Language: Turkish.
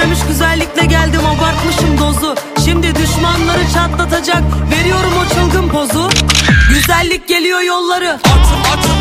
Ölmemiş güzellikle geldim abartmışım dozu. Şimdi düşmanları çatlatacak veriyorum o çılgın pozu. Güzellik geliyor yolları. At at